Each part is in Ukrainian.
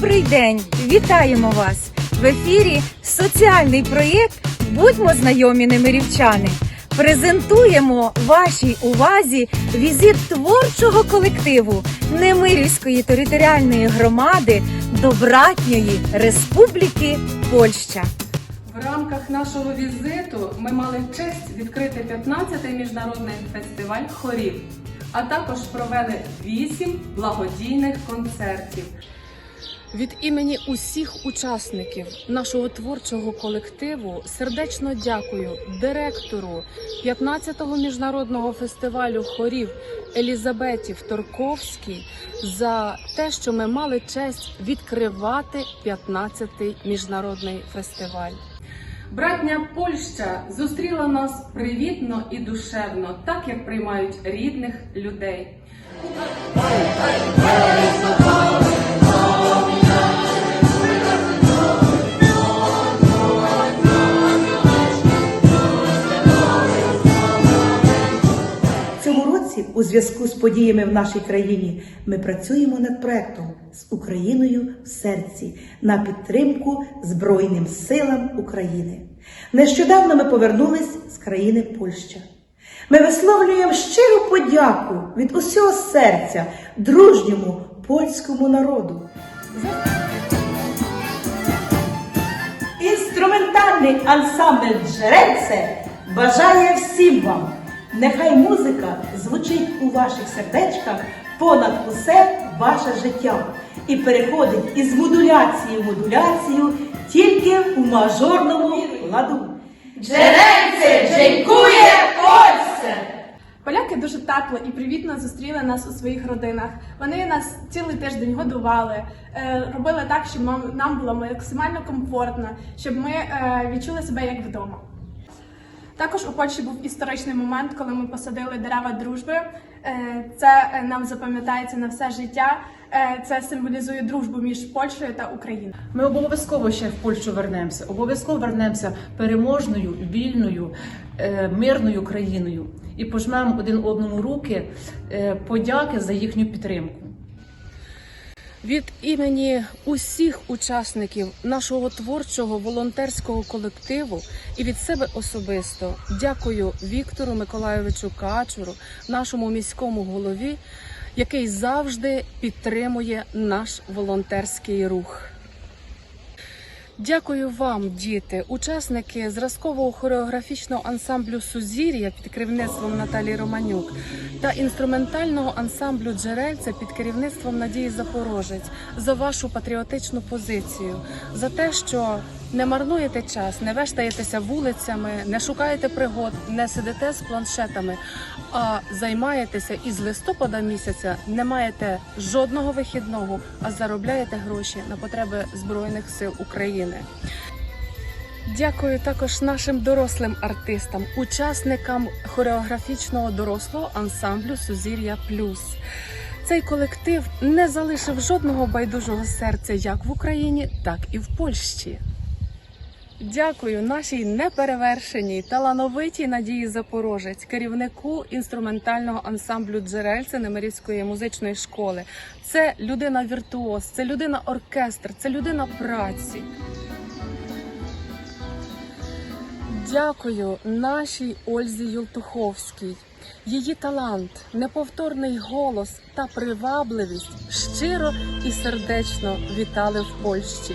Добрий день! Вітаємо вас! В ефірі соціальний проєкт Будьмо знайомі немирівчани. Презентуємо вашій увазі візит творчого колективу Немирівської територіальної громади до братньої Республіки Польща. В рамках нашого візиту ми мали честь відкрити 15-й міжнародний фестиваль хорів, а також провели 8 благодійних концертів. Від імені усіх учасників нашого творчого колективу сердечно дякую директору 15-го міжнародного фестивалю хорів Елізабеті Вторковській за те, що ми мали честь відкривати 15-й міжнародний фестиваль. Братня Польща зустріла нас привітно і душевно, так як приймають рідних людей. У зв'язку з подіями в нашій країні, ми працюємо над проектом з Україною в серці на підтримку Збройним силам України. Нещодавно ми повернулись з країни Польща. Ми висловлюємо щиру подяку від усього серця дружньому польському народу. Інструментальний ансамбль Джерельце бажає всім вам. Нехай музика звучить у ваших сердечках понад усе ваше життя і переходить із модуляції в модуляцію тільки у мажорному ладу. Джерельце джейкує Польsce! Поляки дуже тепло і привітно зустріли нас у своїх родинах. Вони нас цілий тиждень годували, е, робили так, щоб нам- нам було максимально комфортно, щоб ми е, відчули себе як вдома. Також у Польщі був історичний момент, коли ми посадили дерева дружби. Е, Це е, нам запам'ятається на все життя. Е, Це символізує дружбу між Польщею та Україною. Ми обов'язково ще в Польщу вернемося. Обов'язково вернемося переможною, вільною, мирною країною і пожмемо один одному руки подяки за їхню підтримку. Від імені усіх учасників нашого творчого волонтерського колективу і від себе особисто дякую Віктору Миколайовичу Качуру, нашому міському голові, який завжди підтримує наш волонтерський рух. Дякую вам, діти, учасники зразкового хореографічного ансамблю Сузір'я під керівництвом Наталії Романюк та інструментального ансамблю Джерельце під керівництвом Надії Запорожець за вашу патріотичну позицію, за те, що не марнуєте час, не вештаєтеся вулицями, не шукаєте пригод, не сидите з планшетами, а займаєтеся із листопада місяця, не маєте жодного вихідного, а заробляєте гроші на потреби Збройних сил України. Дякую також нашим дорослим артистам, учасникам хореографічного дорослого ансамблю Сузір'я Плюс. Цей колектив не залишив жодного байдужого серця як в Україні, так і в Польщі. Дякую нашій неперевершеній талановитій Надії Запорожець, керівнику інструментального ансамблю Джерельце Немирівської музичної школи. Це людина віртуоз, це людина оркестр, це людина праці. Дякую нашій Ользі Юлтуховській. Її талант, неповторний голос та привабливість щиро і сердечно вітали в Польщі.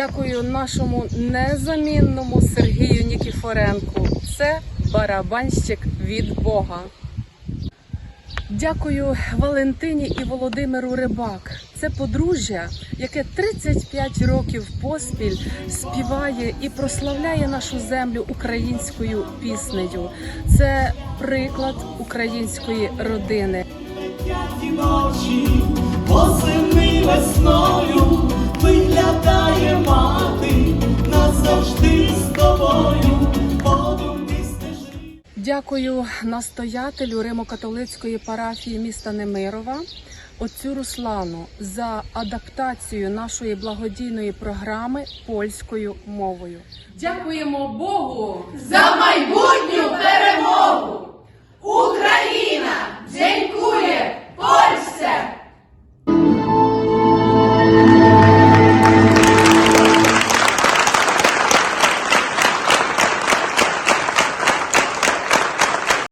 Дякую нашому незамінному Сергію Нікіфоренку. Це барабанщик від Бога. Дякую Валентині і Володимиру Рибак. Це подружжя, яке 35 років поспіль співає і прославляє нашу землю українською піснею. Це приклад української родини. дякую настоятелю Римо-католицької парафії міста Немирова, отцю Руслану, за адаптацію нашої благодійної програми польською мовою. Дякуємо Богу за майбутню перемогу! Україна! Дякує Польща!